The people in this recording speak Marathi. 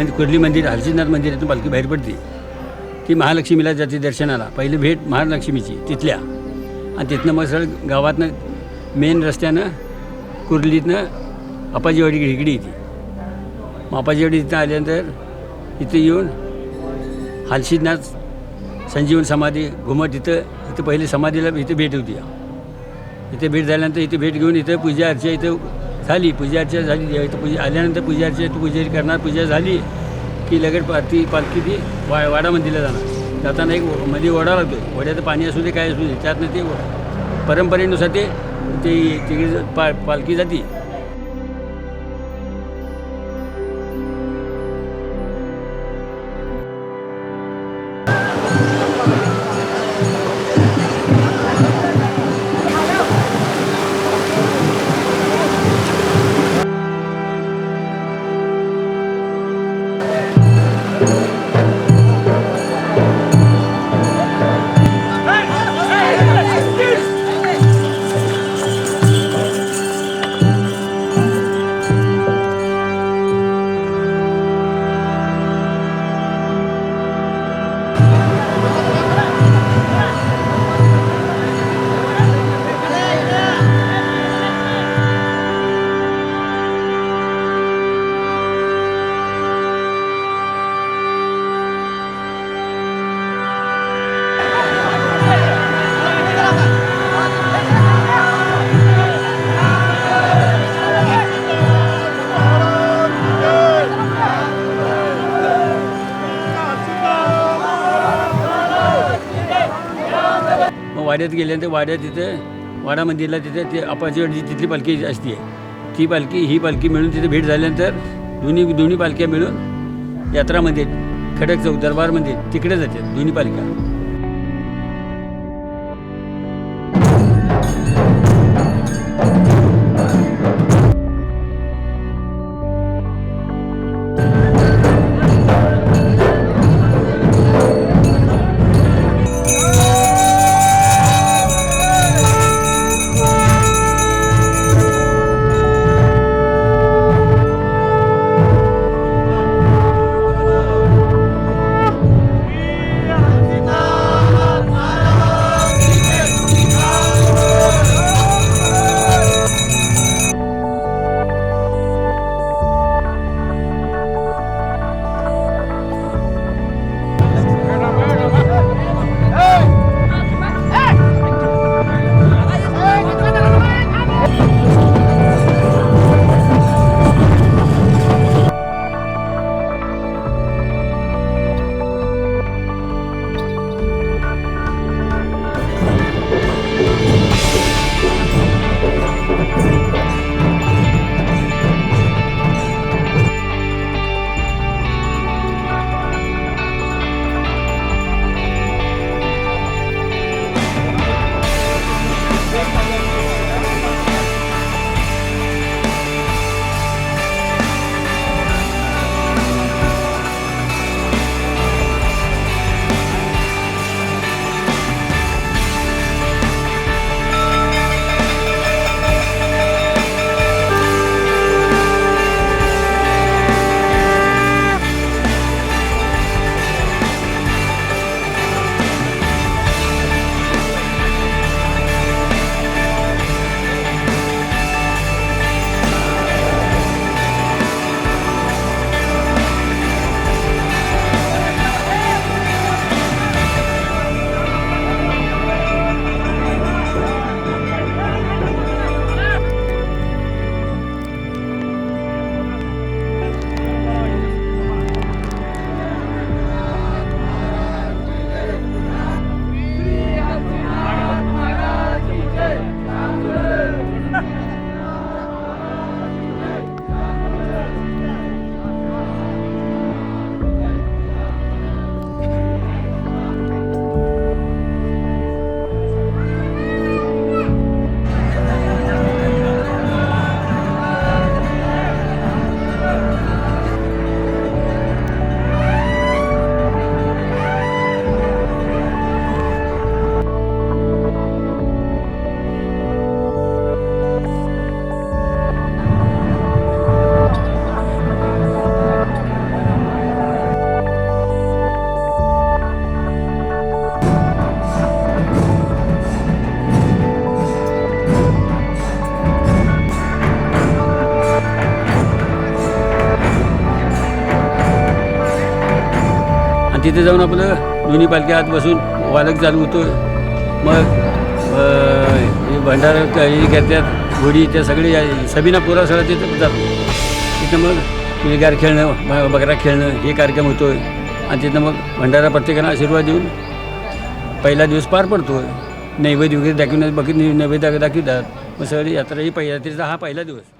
म्हणजे कुर्ली मंदिर हलसिद्धनाथ मंदिरातून पालखी बाहेर पडते ती महालक्ष्मीला जाते दर्शनाला. पहिली भेट महालक्ष्मीची तिथल्या. आणि तिथनं मग सरळ गावातनं मेन रस्त्यानं कुर्लीतनं अपाजीवाडी इकडे येते मग अपाजीवाडी तिथं आल्यानंतर इथं येऊन हालशीनाथ संजीवन समाधी घुमट इथं इथं पहिले समाधीला इथे भेट होती. इथे भेट झाल्यानंतर इथे भेट घेऊन इथं पूजा अर्चा इथं झाली पूजा झाली तर पूजा आल्यानंतर पूजाची तू पूजारी करणार पूजा झाली की लगेच पा ती पालखी ती वा वाडा मंदिरला जाणार. जाताना एक मध्ये ओढा लागतो. ओढ्याचं पाणी असू दे काय असू दे त्यातनं ते परंपरेनुसार ते ती तिकडे पा पालखी जाती. वाड्यात गेल्यानंतर वाड्यात तिथं वाडा मंदिरला तिथे ते अपाची तिथली पालखी असते ती पालखी ही पालखी मिळून तिथे भेट झाल्यानंतर दोन्ही दोन्ही पालख्या मिळून यात्रा मंदिर खडक चौक दरबार मंदिर तिकडे जातात दोन्ही पालख्या. आणि तिथे जाऊन आपलं दोन्ही पालख्या आत बसून वालक चालू होतो मग भंडारा क- घोडी त्या सगळे सबिना पुरा सगळं तिथं जातो तिथं मग गार खेळणं बकरा खेळणं हे कार्यक्रम होतो आणि तिथं मग भंडारा प्रत्येकाला आशीर्वाद देऊन पहिला दिवस पार पडतो नैवेद्य वगैरे दाखवण्यात बघित नैवेद्य दाखवतात. मग सगळी यात्रा ही पहिल्या यात्रेचा हा पहिला दिवस.